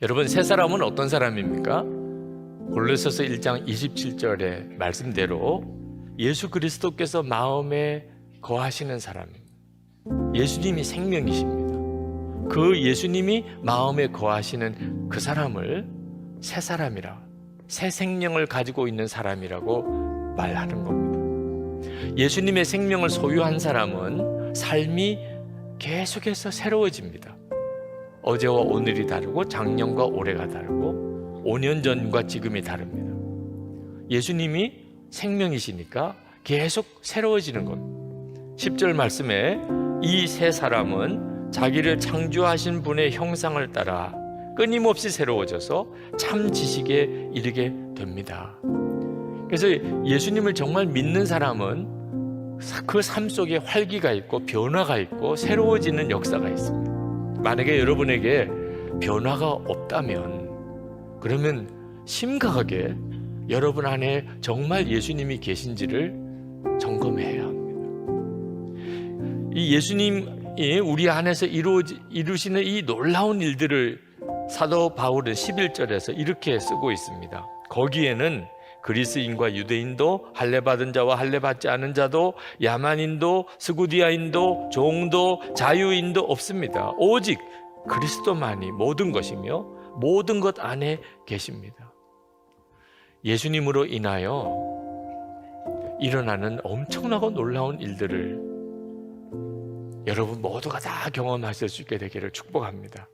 여러분 새 사람은 어떤 사람입니까? 골로새서 1장 27절의 말씀대로 예수 그리스도께서 마음에 거하시는 사람입니다. 예수님이 생명이십니다. 그 예수님이 마음에 거하시는 그 사람을 새 사람이라 새 생명을 가지고 있는 사람이라고 말하는 겁니다. 예수님의 생명을 소유한 사람은 삶이 계속해서 새로워집니다. 어제와 오늘이 다르고 작년과 올해가 다르고 5년 전과 지금이 다릅니다. 예수님이 생명이시니까 계속 새로워지는 겁니다. 10절 말씀에 이 세 사람은 자기를 창조하신 분의 형상을 따라 끊임없이 새로워져서 참 지식에 이르게 됩니다. 그래서 예수님을 정말 믿는 사람은 그 삶 속에 활기가 있고 변화가 있고 새로워지는 역사가 있습니다. 만약에 여러분에게 변화가 없다면 그러면 심각하게 여러분 안에 정말 예수님이 계신지를 점검해야 합니다. 이 예수님이 우리 안에서 이루, 이루시는 이 놀라운 일들을 사도 바울은 11절에서 이렇게 쓰고 있습니다. 거기에는 그리스인과 유대인도 할례 받은 자와 할례 받지 않은 자도 야만인도 스구디아인도 종도 자유인도 없습니다. 오직 그리스도만이 모든 것이며 모든 것 안에 계십니다. 예수님으로 인하여 일어나는 엄청나고 놀라운 일들을 여러분 모두가 다 경험하실 수 있게 되기를 축복합니다.